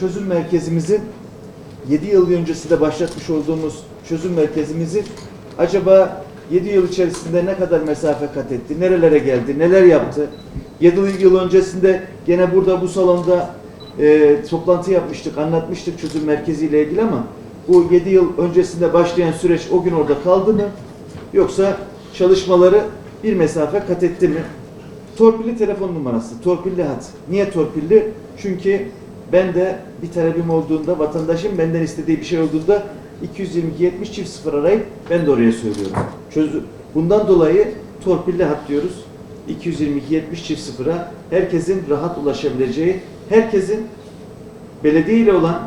çözüm merkezimizin 7 yıl öncesinde başlatmış olduğumuz çözüm merkezimizi acaba 7 yıl içerisinde ne kadar mesafe kat etti, nerelere geldi, neler yaptı? 7 yıl öncesinde gene burada bu salonda e, toplantı yapmıştık, anlatmıştık çözüm merkeziyle ilgili ama bu 7 yıl öncesinde başlayan süreç o gün orada kaldı mı? Yoksa çalışmaları bir mesafe kat etti mi? Torpilli telefon numarası, torpilli hat. Niye torpilli? Çünkü ben de bir talebim olduğunda, vatandaşın benden istediği bir şey olduğunda 222 70 çift sıfır arayıp ben de oraya söylüyorum. Çözü Bundan dolayı torpilli hat diyoruz. 222 70 çift sıfıra herkesin rahat ulaşabileceği, herkesin belediye ile olan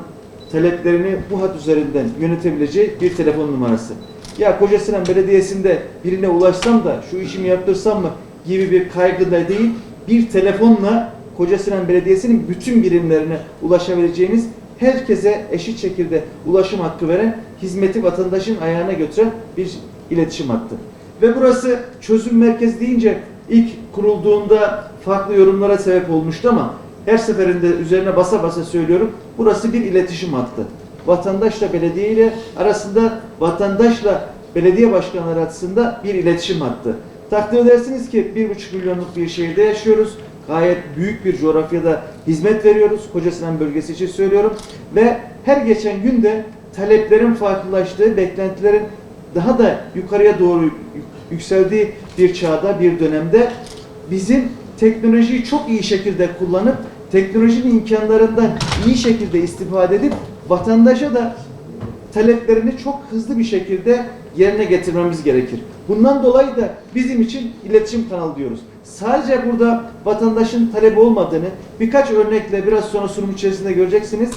taleplerini bu hat üzerinden yönetebileceği bir telefon numarası. Ya Kocasinan Belediyesi'nde birine ulaşsam da şu işimi yaptırsam mı gibi bir kaygı da değil, bir telefonla Kocasinan Belediyesi'nin bütün birimlerine ulaşabileceğiniz, herkese eşit şekilde ulaşım hakkı veren, hizmeti vatandaşın ayağına götüren bir iletişim hattı. Ve burası çözüm merkezi deyince ilk kurulduğunda farklı yorumlara sebep olmuştu ama her seferinde üzerine basa basa söylüyorum. Burası bir iletişim hattı. Vatandaşla belediye ile arasında vatandaşla belediye başkanları arasında bir iletişim hattı. Takdir edersiniz ki bir buçuk milyonluk bir şehirde yaşıyoruz. Gayet büyük bir coğrafyada hizmet veriyoruz. Kocasinan bölgesi için söylüyorum. Ve her geçen günde taleplerin farklılaştığı, beklentilerin daha da yukarıya doğru yükseldiği bir çağda, bir dönemde bizim teknolojiyi çok iyi şekilde kullanıp teknolojinin imkanlarından iyi şekilde istifade edip vatandaşa da taleplerini çok hızlı bir şekilde yerine getirmemiz gerekir. Bundan dolayı da bizim için iletişim kanalı diyoruz. Sadece burada vatandaşın talebi olmadığını birkaç örnekle biraz sonra sunum içerisinde göreceksiniz.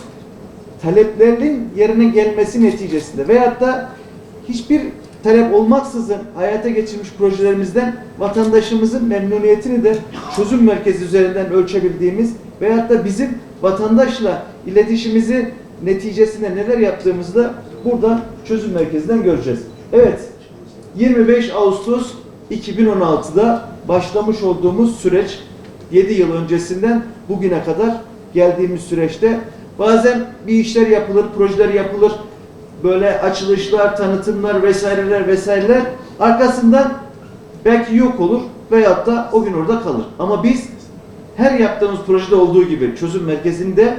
Taleplerin yerine gelmesi neticesinde veyahut da hiçbir talep olmaksızın hayata geçirmiş projelerimizden vatandaşımızın memnuniyetini de çözüm merkezi üzerinden ölçebildiğimiz veyahut da bizim vatandaşla iletişimimizi neticesinde neler yaptığımızı da burada çözüm merkezinden göreceğiz. Evet, 25 Ağustos 2016'da başlamış olduğumuz süreç 7 yıl öncesinden bugüne kadar geldiğimiz süreçte bazen bir işler yapılır, projeler yapılır, böyle açılışlar, tanıtımlar vesaireler vesaireler arkasından belki yok olur veyahut da o gün orada kalır. Ama biz her yaptığımız projede olduğu gibi çözüm merkezinde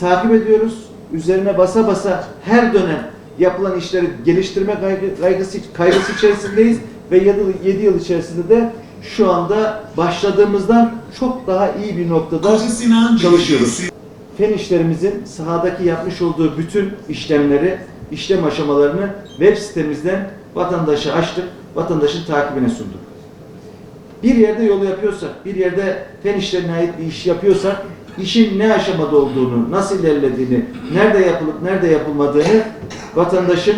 takip ediyoruz. Üzerine basa basa her dönem yapılan işleri geliştirme kaygı- kaygısı, kaygısı içerisindeyiz ve 7 yıl içerisinde de şu anda başladığımızdan çok daha iyi bir noktada çalışıyoruz. Fen işlerimizin sahadaki yapmış olduğu bütün işlemleri, işlem aşamalarını web sitemizden vatandaşa açtık, vatandaşın takibine sunduk. Bir yerde yolu yapıyorsak, bir yerde fen işlerine ait bir iş yapıyorsak, işin ne aşamada olduğunu, nasıl ilerlediğini, nerede yapılıp nerede yapılmadığını vatandaşın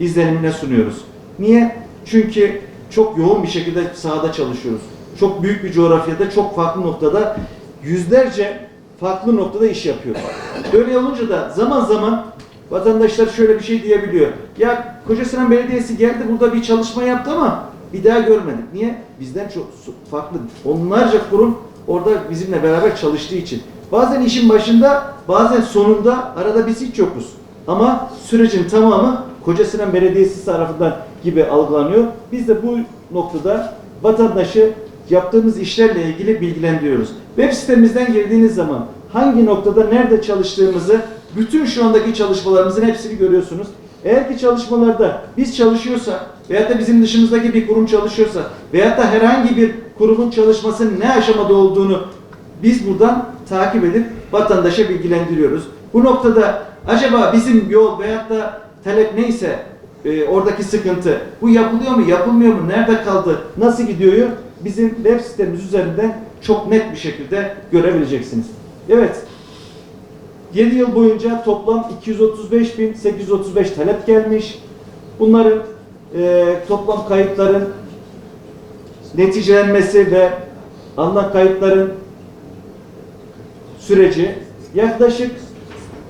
izlenimine sunuyoruz. Niye? Çünkü çok yoğun bir şekilde sahada çalışıyoruz. Çok büyük bir coğrafyada, çok farklı noktada yüzlerce farklı noktada iş yapıyoruz. Böyle olunca da zaman zaman vatandaşlar şöyle bir şey diyebiliyor. Ya Kocasinan Belediyesi geldi burada bir çalışma yaptı ama bir daha görmedik. Niye? Bizden çok farklı. Onlarca kurum orada bizimle beraber çalıştığı için. Bazen işin başında, bazen sonunda arada biz hiç yokuz. Ama sürecin tamamı Kocasinan Belediyesi tarafından gibi algılanıyor. Biz de bu noktada vatandaşı yaptığımız işlerle ilgili bilgilendiriyoruz. Web sitemizden girdiğiniz zaman hangi noktada nerede çalıştığımızı, bütün şu andaki çalışmalarımızın hepsini görüyorsunuz. Eğer ki çalışmalarda biz çalışıyorsak veyahut da bizim dışımızdaki bir kurum çalışıyorsa veyahut da herhangi bir kurumun çalışmasının ne aşamada olduğunu biz buradan takip edip vatandaşa bilgilendiriyoruz. Bu noktada acaba bizim yol veyahut da talep neyse e, oradaki sıkıntı bu yapılıyor mu yapılmıyor mu nerede kaldı nasıl gidiyor bizim web sitemiz üzerinden çok net bir şekilde görebileceksiniz. Evet 7 yıl boyunca toplam 235.835 talep gelmiş. Bunların e, toplam kayıtların neticelenmesi ve alınan kayıtların süreci yaklaşık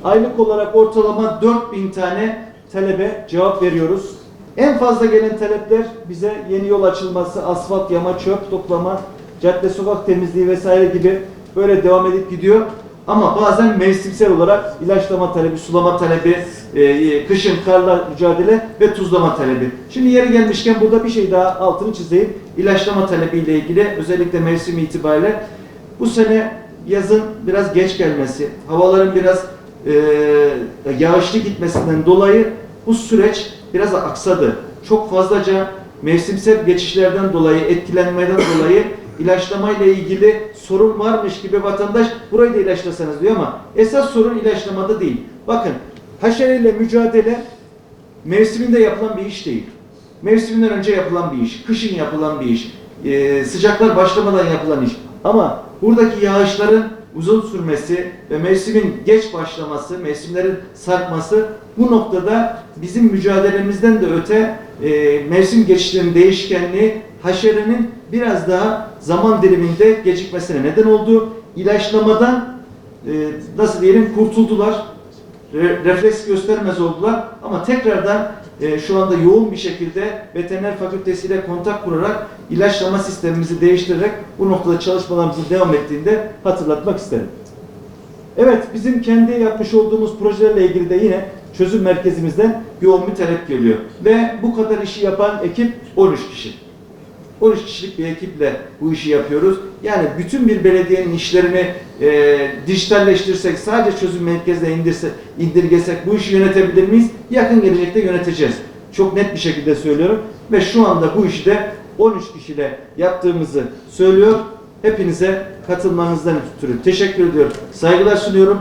aylık olarak ortalama 4000 tane talebe cevap veriyoruz. En fazla gelen talepler bize yeni yol açılması, asfalt, yama, çöp toplama, cadde sokak temizliği vesaire gibi böyle devam edip gidiyor. Ama bazen mevsimsel olarak ilaçlama talebi, sulama talebi, e, kışın karla mücadele ve tuzlama talebi. Şimdi yeri gelmişken burada bir şey daha altını çizeyim. İlaçlama talebiyle ilgili özellikle mevsim itibariyle bu sene yazın biraz geç gelmesi, havaların biraz e, yağışlı gitmesinden dolayı bu süreç biraz aksadı. Çok fazlaca mevsimsel geçişlerden dolayı, etkilenmeden dolayı ilaçlamayla ilgili sorun varmış gibi vatandaş burayı da ilaçlasanız diyor ama esas sorun ilaçlamada değil. Bakın haşereyle mücadele mevsiminde yapılan bir iş değil. Mevsiminden önce yapılan bir iş, kışın yapılan bir iş, e, sıcaklar başlamadan yapılan iş. Ama buradaki yağışların uzun sürmesi ve mevsimin geç başlaması, mevsimlerin sarkması bu noktada bizim mücadelemizden de öte e, mevsim geçişlerinin değişkenliği haşerenin biraz daha zaman diliminde gecikmesine neden oldu. İlaçlamadan e, nasıl diyelim kurtuldular re- refleks göstermez oldular ama tekrardan e, şu anda yoğun bir şekilde veteriner fakültesiyle kontak kurarak ilaçlama sistemimizi değiştirerek bu noktada çalışmalarımızın devam ettiğinde hatırlatmak isterim. Evet, bizim kendi yapmış olduğumuz projelerle ilgili de yine çözüm merkezimizden yoğun bir talep geliyor. Ve bu kadar işi yapan ekip 13 kişi. 13 kişilik bir ekiple bu işi yapıyoruz. Yani bütün bir belediyenin işlerini e, dijitalleştirsek, sadece çözüm merkezine indirse, indirgesek bu işi yönetebilir miyiz? Yakın gelecekte yöneteceğiz. Çok net bir şekilde söylüyorum. Ve şu anda bu işi de 13 kişiyle yaptığımızı söylüyor. Hepinize katılmanızdan ötürü teşekkür ediyorum. Saygılar sunuyorum.